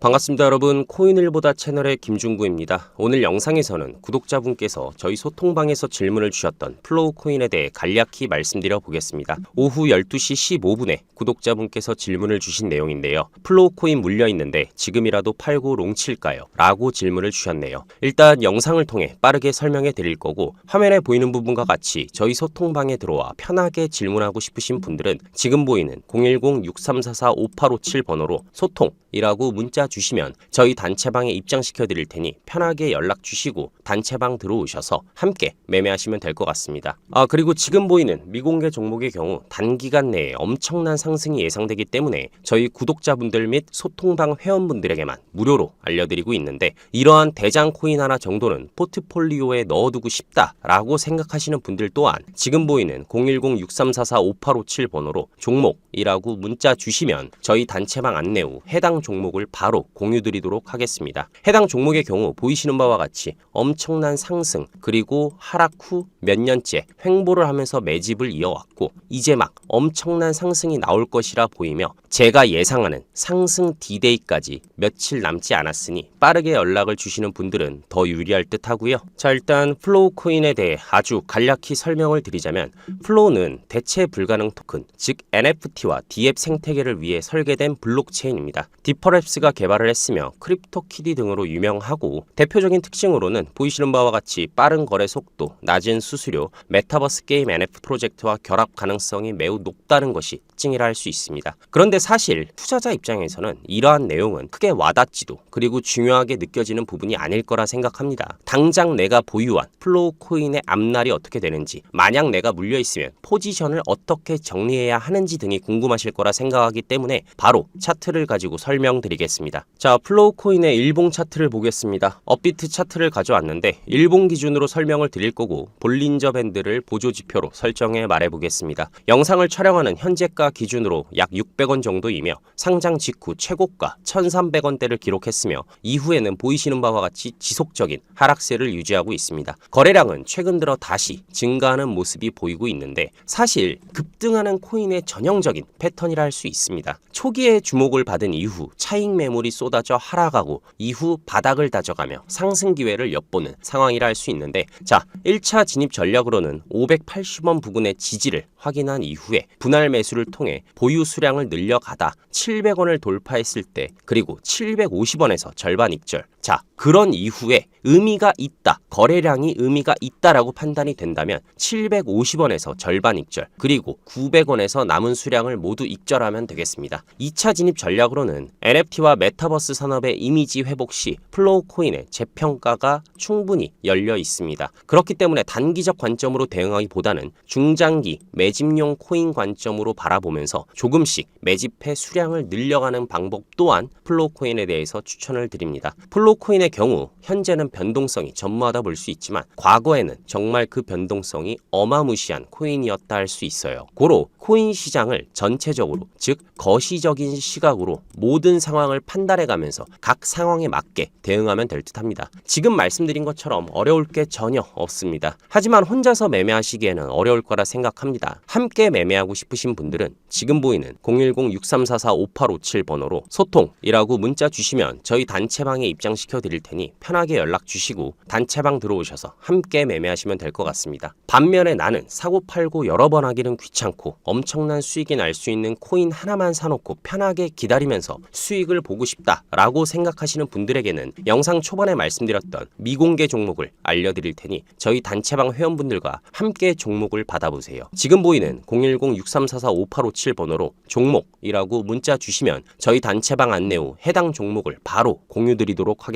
반갑습니다 여러분. 코인을보다 채널의 김중구입니다. 오늘 영상에서는 구독자분께서 저희 소통방에서 질문을 주셨던 플로우 코인에 대해 간략히 말씀드려 보겠습니다. 오후 12시 15분에 구독자분께서 질문을 주신 내용인데요. 플로우 코인 물려 있는데 지금이라도 팔고 롱 칠까요? 라고 질문을 주셨네요. 일단 영상을 통해 빠르게 설명해 드릴 거고 화면에 보이는 부분과 같이 저희 소통방에 들어와 편하게 질문하고 싶으신 분들은 지금 보이는 010-6344-5857 번호로 소통이라고 문자 주시면 저희 단체방에 입장시켜 드릴 테니 편하게 연락 주시고 단체방 들어오셔서 함께 매매하시면 될 것 같습니다. 아 그리고 지금 보이는 미공개 종목의 경우 단기간 내에 엄청난 상승이 예상되기 때문에 저희 구독자분들 및 소통방 회원분들에게만 무료로 알려드리고 있는데 이러한 대장 코인 하나 정도는 포트폴리오에 넣어두고 싶다라고 생각하시는 분들 또한 지금 보이는 010-6344-5857 번호로 종목이라고 문자 주시면 저희 단체방 안내 후 해당 종목을 바로 공유드리도록 하겠습니다. 해당 종목의 경우 보이시는 바와 같이 엄청난 상승 그리고 하락 후 몇 년째 횡보를 하면서 매집을 이어왔고 이제 막 엄청난 상승이 나올 것이라 보이며 제가 예상하는 상승 D-Day까지 며칠 남지 않았으니 빠르게 연락을 주시는 분들은 더 유리할 듯 하고요. 자 일단 플로우 코인에 대해 아주 간략히 설명을 드리자면 플로우는 대체 불가능 토큰 즉 NFT와 D앱 생태계를 위해 설계된 블록체인입니다. 디퍼랩스가 개발 을 했으며 크립토키디 등으로 유명하고 대표적인 특징으로는 보이시는 바와 같이 빠른 거래 속도, 낮은 수수료, 메타버스 게임 NFT 프로젝트와 결합 가능성이 매우 높다는 것이 특징이라 할 수 있습니다. 그런데 사실 투자자 입장에서는 이러한 내용은 크게 와닿지도 그리고 중요하게 느껴지는 부분이 아닐 거라 생각합니다. 당장 내가 보유한 플로우 코인의 앞날이 어떻게 되는지, 만약 내가 물려 있으면 포지션을 어떻게 정리해야 하는지 등이 궁금하실 거라 생각하기 때문에 바로 차트를 가지고 설명드리겠습니다. 자, 플로우 코인의 일봉 차트를 보겠습니다. 업비트 차트를 가져왔는데 일봉 기준으로 설명을 드릴 거고 볼린저 밴드를 보조 지표로 설정해 말해 보겠습니다. 영상을 촬영하는 현재가 기준으로 약 600원 정도이며 상장 직후 최고가 1,300원대를 기록했으며 이후에는 보이시는 바와 같이 지속적인 하락세를 유지하고 있습니다. 거래량은 최근 들어 다시 증가하는 모습이 보이고 있는데 사실 급등하는 코인의 전형적인 패턴이라 할 수 있습니다. 초기에 주목을 받은 이후 차익 매물이 쏟아져 하락하고 이후 바닥을 다져가며 상승 기회를 엿보는 상황이라 할 수 있는데 자 1차 진입 전략으로는 580원 부근의 지지를 확인한 이후에 분할 매수를 통해 보유 수량을 늘려가다 700원을 돌파했을 때 그리고 750원에서 절반 익절 자 그런 이후에 의미가 있다 거래량이 의미가 있다라고 판단이 된다면 750원에서 절반 익절 그리고 900원에서 남은 수량을 모두 익절하면 되겠습니다 2차 진입 전략으로는 NFT와 메타버스 산업의 이미지 회복 시 플로우 코인의 재평가가 충분히 열려 있습니다 그렇기 때문에 단기적 관점으로 대응하기보다는 중장기 매집용 코인 관점으로 바라보면서 조금씩 매집해 수량을 늘려가는 방법 또한 플로우 코인에 대해서 추천을 드립니다. 플로우 코인의 경우 현재는 변동성이 전무하다 볼 수 있지만 과거에는 정말 그 변동성이 어마무시한 코인이었다 할 수 있어요. 고로 코인 시장을 전체적으로 즉 거시적인 시각으로 모든 상황을 판단해 가면서 각 상황에 맞게 대응하면 될 듯합니다. 지금 말씀드린 것처럼 어려울 게 전혀 없습니다. 하지만 혼자서 매매하시기에는 어려울 거라 생각합니다. 함께 매매하고 싶으신 분들은 지금 보이는 010-6344-5857 번호로 소통이라고 문자 주시면 저희 단체방에 입장 시켜 드릴 테니 편하게 연락 주시고 단체방 들어오셔서 함께 매매하시면 될 것 같습니다. 반면에 나는 사고 팔고 여러 번 하기는 귀찮고 엄청난 수익이 날 수 있는 코인 하나만 사놓고 편하게 기다리면서 수익을 보고 싶다라고 생각하시는 분들에게는 영상 초반에 말씀드렸던 미공개 종목을 알려드릴 테니 저희 단체방 회원분들과 함께 종목을 받아보세요. 지금 보이는 010-6344-5857 번호로 종목이라고 문자 주시면 저희 단체방 안내 후 해당 종목을 바로 공유 드리도록 하겠습니다.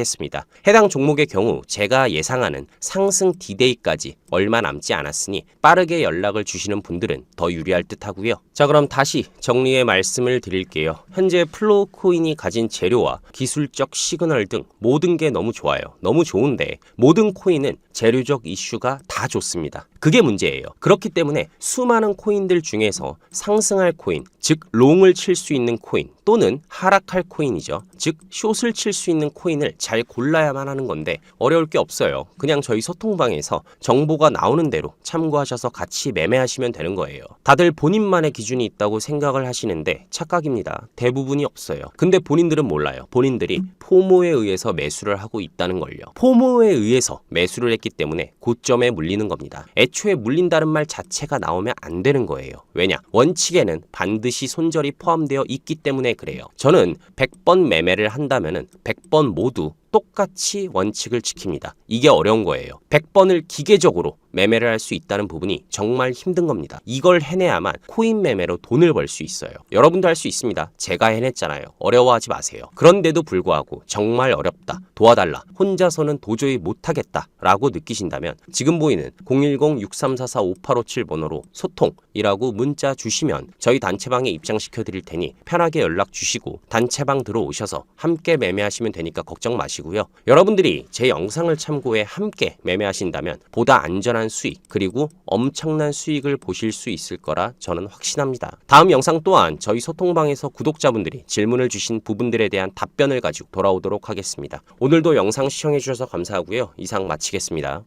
해당 종목의 경우 제가 예상하는 상승 D-Day까지 얼마 남지 않았으니 빠르게 연락을 주시는 분들은 더 유리할 듯 하고요. 자 그럼 다시 정리의 말씀을 드릴게요. 현재 플로우 코인이 가진 재료와 기술적 시그널 등 모든 게 너무 좋아요. 너무 좋은데 모든 코인은 재료적 이슈가 다 좋습니다. 그게 문제예요. 그렇기 때문에 수많은 코인들 중에서 상승할 코인, 즉 롱을 칠 수 있는 코인 또는 하락할 코인이죠. 즉 숏을 칠 수 있는 코인을 잘 골라야만 하는 건데 어려울 게 없어요. 그냥 저희 소통방에서 정보가 나오는 대로 참고하셔서 같이 매매하시면 되는 거예요. 다들 본인만의 기 준이 있다고 생각을 하시는데 착각입니다. 대부분이 없어요. 근데 본인들은 몰라요. 본인들이 포모에 의해서 매수를 하고 있다는 걸요. 포모에 의해서 매수를 했기 때문에 고점에 물리는 겁니다. 애초에 물린다는 말 자체가 나오면 안 되는 거예요. 왜냐? 원칙에는 반드시 손절이 포함되어 있기 때문에 그래요. 저는 100번 매매를 한다면은 100번 모두 똑같이 원칙을 지킵니다. 이게 어려운 거예요. 100번을 기계적으로 매매를 할 수 있다는 부분이 정말 힘든 겁니다. 이걸 해내야만 코인 매매로 돈을 벌 수 있어요. 여러분도 할 수 있습니다. 제가 해냈잖아요. 어려워하지 마세요. 그런데도 불구하고 정말 어렵다. 도와달라. 혼자서는 도저히 못하겠다. 라고 느끼신다면 지금 보이는 010-6344-5857 번호로 소통이라고 문자 주시면 저희 단체방에 입장시켜 드릴 테니 편하게 연락 주시고 단체방 들어오셔서 함께 매매하시면 되니까 걱정 마시 고요. 여러분들이 제 영상을 참고해 함께 매매하신다면 보다 안전한 수익 그리고 엄청난 수익을 보실 수 있을 거라 저는 확신합니다. 다음 영상 또한 저희 소통방에서 구독자분들이 질문을 주신 부분들에 대한 답변을 가지고 돌아오도록 하겠습니다. 오늘도 영상 시청해 주셔서 감사하고요. 이상 마치겠습니다.